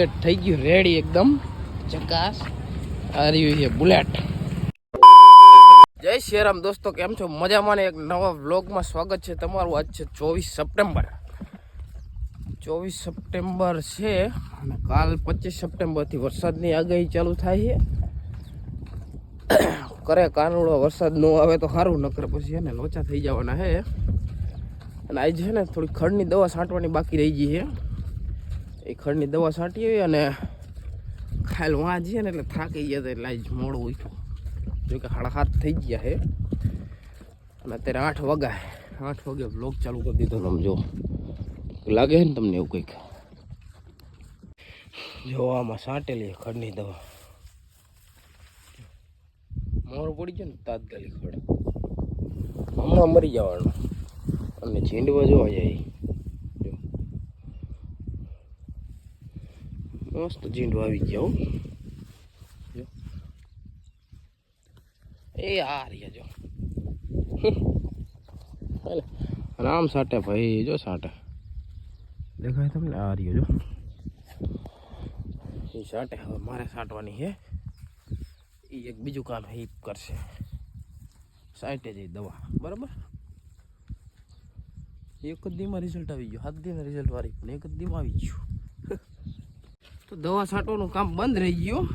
Bullet થઈ ગયું ready એકદમ. ચકાસ. આ છે બુલેટ. જય શ્રીરામ દોસ્તો, કેમ છો? મજામાં ને એક નવા વ્લોગમાં સ્વાગત છે તમારું. આજ છે ચોવીસ સપ્ટેમ્બર. ચોવીસ સપ્ટેમ્બર છે અને કાલ પચીસ સપ્ટેમ્બરથી વરસાદની આગાહી ચાલુ થાય છે. કરે કાનુડો, વરસાદ ન આવે તો સારું નકર પછી એને લોચા થઈ જવાના છે. અને આજે છે ને થોડી ખડની દવા છાંટવાની બાકી રહી ગઈ છે. એ ખડની દવા છાંટી આવી અને ખાલ વાં જઈએ ને એટલે થાકી ગયા હતા એટલે આજ મોડું ઉઠ્યું. જોકે સાડા સાત થઈ ગયા છે. અને અત્યારે આઠ વાગ્યા આઠ વાગે બ્લોગ ચાલુ કરી દીધો. તમે જો, લાગે છે ને તમને એવું કંઈક? જો, આમાં છાંટેલી ખડની દવા. મોર પડી ગયો ને તાત્કાલિક ખડ. હમણાં મરી જવાનું. અને છીંડવા જોવા જાય. મસ્ત જીંડો આવી ગયો જો. એ આ રહ્યા જો. આમ સાટે ભાઈ, જો સાટે. દેખાય તમને? આ રહ્યો જો. એ સાટે હવે મારે સાટવાની છે એ એક બીજું કામ એ કરશે. સાઈટે જઈ દવા. બરાબર? એક જ દીમાં રિઝલ્ટ આવી ગયું. હાથ દીમાં રિઝલ્ટ વાળી. પણ એક જ દીમાં આવી ગયું. તો દવા છાંટવાનું કામ બંધ રહી ગયું.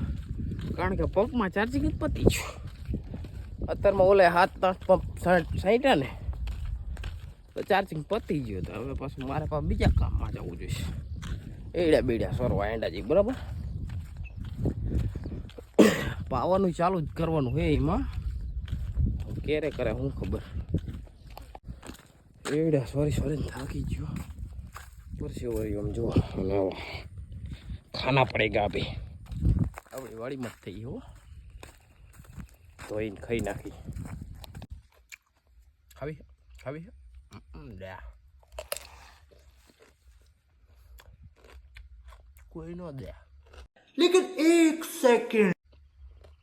કારણ કે પંપમાં ચાર્જિંગ જ પતી ગયું. અત્યારમાં ઓલે હાથ આઠ પંપ સાઈટા ને, તો ચાર્જિંગ પતી ગયું તો હવે પાછું મારે પાસે બીજા કામમાં જવું જોઈશે. એડા બેડા સરવા એંડાજી બરાબર? પાવાનું ચાલુ જ કરવાનું હોય એમાં. ક્યારે કરે હું ખબર. એડા સોરી સોરી થાકી ગયો. પરસી વળી આમ જો અને આવો ખાના પડેગા અભી આપણી વાડીમાં જ થઈ હો ધોઈને ખાઈ નાખી ખાવી ખાવી લે કોઈ નો દે लेकिन एक सेकंड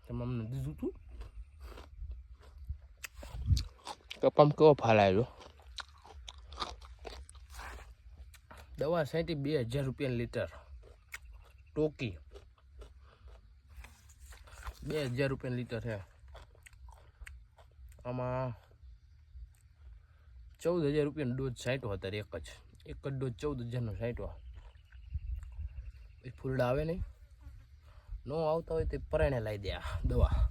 તમામને દીધું તું કપામ કેવો ફાલાયેલો દવા સાંતી બે હજાર રૂપિયા લીટર ટોકી. બે હજાર રૂપિયા લીટર છે. આમાં ચૌદ હજાર રૂપિયાનો ડોઝ સાંઠો અત્યારે એક જ. એક જ ડોઝ ચૌદ હજારનો સાંઠો એ ફૂલડા આવે નહીં. ન આવતા હોય તે પરાણે લાવી દે આ દવા.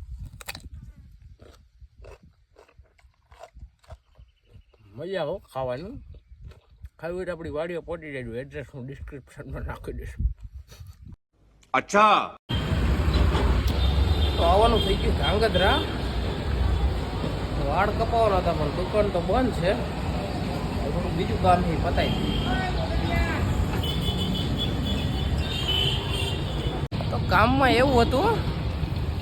મજા આવો ખાવાનું. ખાવી હોય તો આપણી વાડીઓ પહોંચી દેજો એડ્રેસ હું ડિસ્ક્રિપ્શનમાં નાખી દઈશ. અચ્છા. તો આવવાનું થઈ ગયું કાંગદરા વાળ કપાવવાના હતા, પણ દુકાન તો બંધ છે. થોડું બીજું કામ છે પતાવી તો કામમાં એવું હતું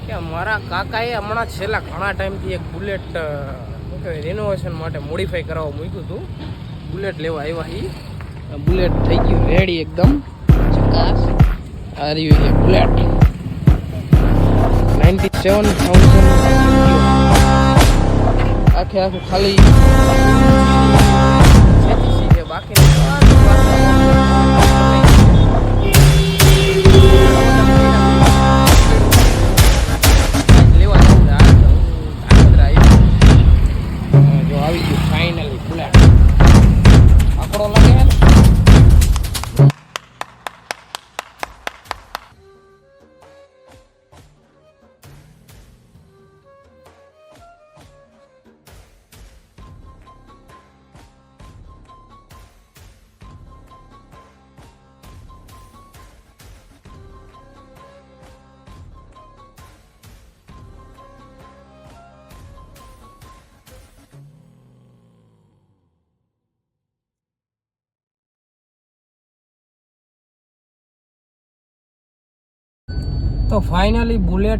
કે મારા કાકાએ હમણાં છેલ્લા ઘણા ટાઈમથી એક બુલેટ શું રિનોવેશન માટે મોડિફાઈ કરાવવા મૂક્યું હતું. બુલેટ લેવા આવ્યા એ બુલેટ થઈ ગયું રેડી એકદમ. આ રહ્યું છે બુલેટ નાઇન્ટી સેવન થાઉઝન્ડ આખે આખું ખાલી બાકી તો ફાઇનલી બુલેટ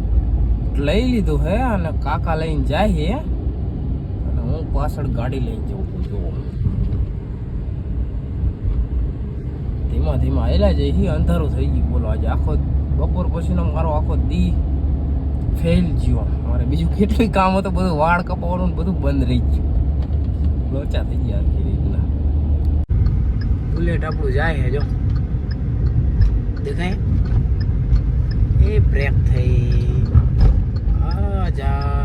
લઈ લીધું હે અને કાકા લઈને જાય હે. અને હું પાછળ ગાડી લઈને જઉં છું ધીમા ધીમા આવેલા જઈ છે અંધારું થઈ ગયું બોલો. આજે આખો બપોર પછીનો મારો આખો દી ફેલ ગયો મારે બીજું કેટલું કામ હતું, બધું વાળ કપાવવાનું બધું બંધ રહી ગયું. લોચા થઈ ગયા આખી રીતના. બુલેટ આપણું જાય હે, જો. દેખાય? એ બ્રેક થઈ. આ જા.